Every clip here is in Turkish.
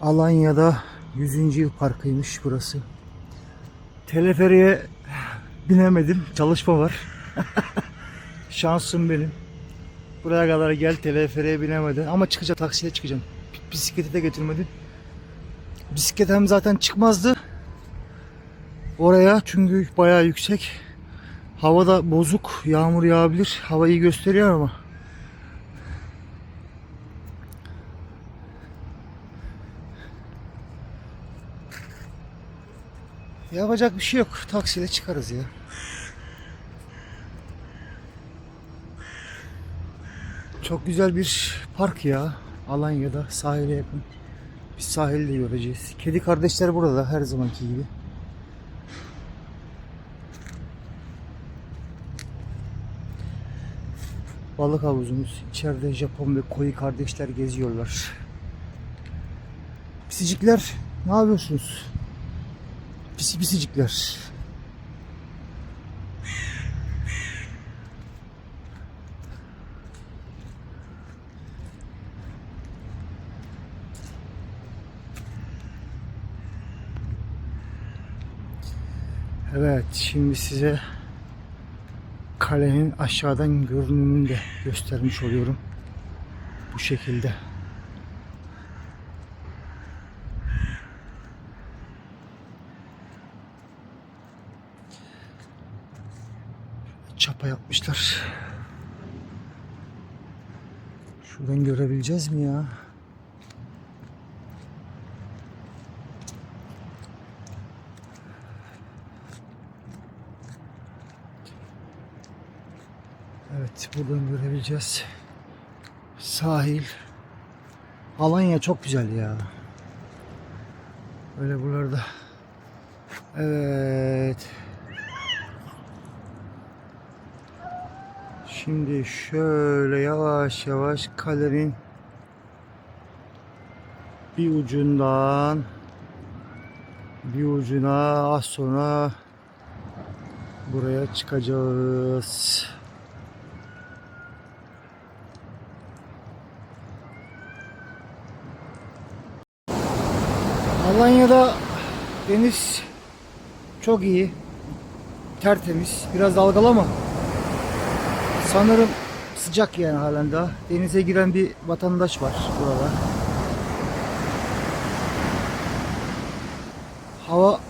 Alanya'da 100. yıl parkıymış burası. Teleferiye binemedim. Çalışma var. Şansım benim. Buraya kadar gel teleferiye binemedi. Ama çıkacağım taksiyle çıkacağım. Bisikleti de getirmedi. Bisiklet hem zaten çıkmazdı. Oraya çünkü bayağı yüksek. Hava da bozuk. Yağmur yağabilir. Hava iyi gösteriyor ama. Yapacak bir şey yok. Taksiyle çıkarız ya. Çok güzel bir park ya. Alanya'da sahile yakın. Biz sahilde göreceğiz. Kedi kardeşler burada her zamanki gibi. Balık havuzumuz. İçeride Japon ve Koi kardeşler geziyorlar. Pisicikler ne yapıyorsunuz? Pisi pisicikler. Evet, şimdi size kalenin aşağıdan görünümünü de göstermiş oluyorum. Bu şekilde. Çapa yapmışlar. Şuradan görebileceğiz mi ya? Evet buradan görebileceğiz. Sahil. Alanya çok güzel ya. Öyle buralarda. Evet. Şimdi şöyle yavaş yavaş kalenin bir ucundan bir ucuna az sonra buraya çıkacağız. Alanya'da deniz çok iyi. Tertemiz. Biraz dalgalı ama sanırım sıcak yani halen daha. Denize giren bir vatandaş var burada. Hava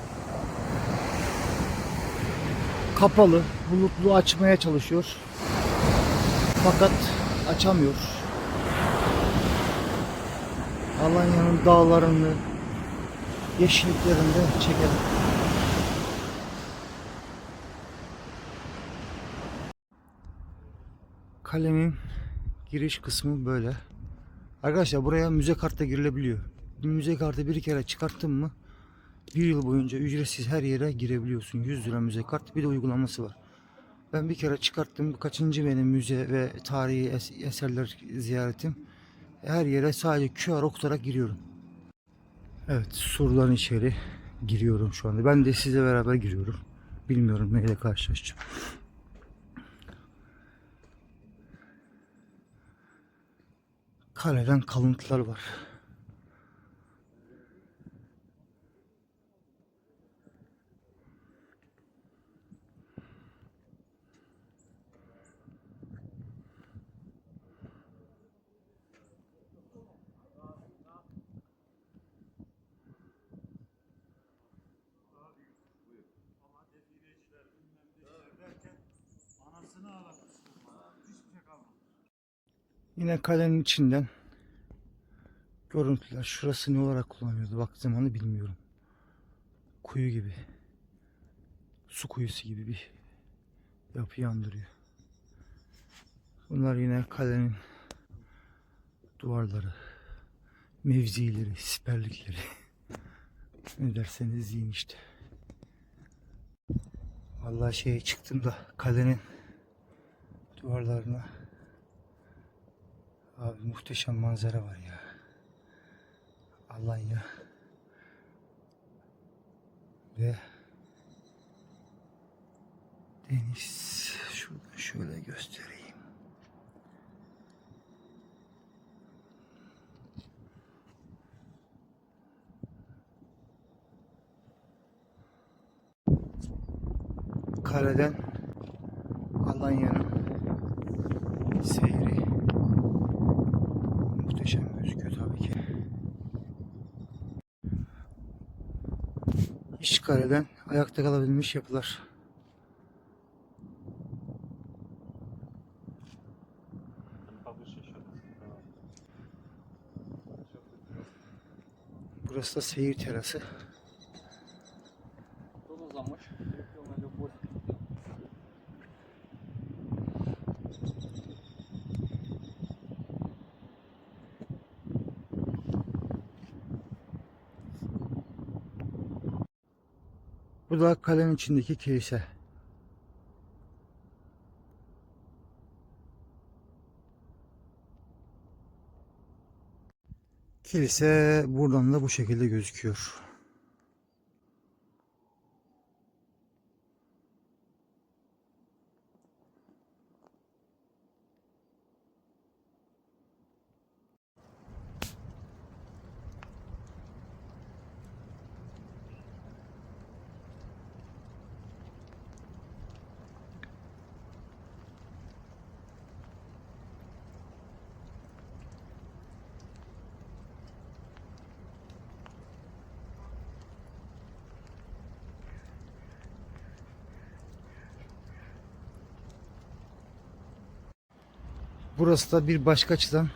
kapalı. Bulutlu açmaya çalışıyor. Fakat açamıyor. Alanya'nın dağlarını, yeşilliklerini de çekelim. Kalemin giriş kısmı böyle. Arkadaşlar buraya müze kartla girilebiliyor. Müze kartı bir kere çıkarttın mı bir yıl boyunca ücretsiz her yere girebiliyorsun. 100 lira müze kart bir de uygulaması var. Ben bir kere çıkarttım. Kaçıncı benim müze ve tarihi es- eserler ziyaretim. Her yere sadece QR okutarak giriyorum. Evet surdan içeri giriyorum şu anda. Ben de sizle beraber giriyorum. Bilmiyorum neyle karşılaşacağım. Kaleden kalıntılar var. Yine kalenin içinden görüntüler. Şurası ne olarak kullanıyordu? Bak zamanı bilmiyorum. Kuyu gibi. Su kuyusu gibi bir yapıyı andırıyor. Bunlar yine kalenin duvarları, mevzileri, siperlikleri. ne derseniz yiyin işte. Vallahi şeye çıktım da kalenin duvarlarına Abi muhteşem manzara var ya. Alanya. Ve deniz. Şuradan şöyle göstereyim. Kaleden Alanya'nın seyir muhteşem gözüküyor tabii ki. İç kaleden ayakta kalabilmiş yapılar. Burası da seyir terası. Bu da kalenin içindeki kilise. Kilise buradan da bu şekilde gözüküyor. Burası da bir başka açıdan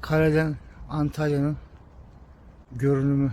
kaleden Antalya'nın görünümü.